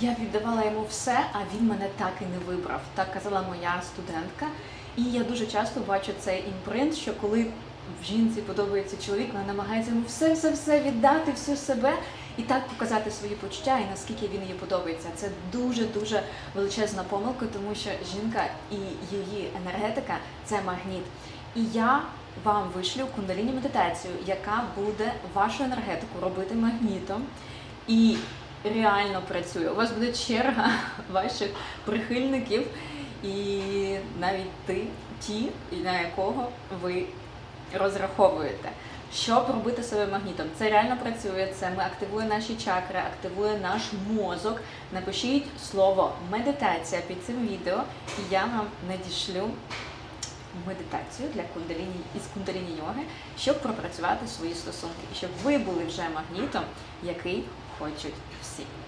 Я віддавала йому все, а він мене так і не вибрав. Так казала моя студентка. І я дуже часто бачу цей імпринт, що коли в жінці подобається чоловік, вона намагається йому все, все, все віддати, всю себе і так показати свої почуття і наскільки він їй подобається. Це дуже дуже величезна помилка, тому що жінка і її енергетика це магніт. І я вам вишлю кундаліні медитацію, яка буде вашу енергетику робити магнітом і реально працює. У вас буде черга ваших прихильників, і навіть ти, ті, на якого ви розраховуєте. Щоб робити себе магнітом, це реально працює. Це ми активує наші чакри, активує наш мозок. Напишіть слово медитація під цим відео, і я вам надішлю медитацію для кундаліні із кундаліні йоги, щоб пропрацювати свої стосунки, і щоб ви були вже магнітом, який хочуть всі.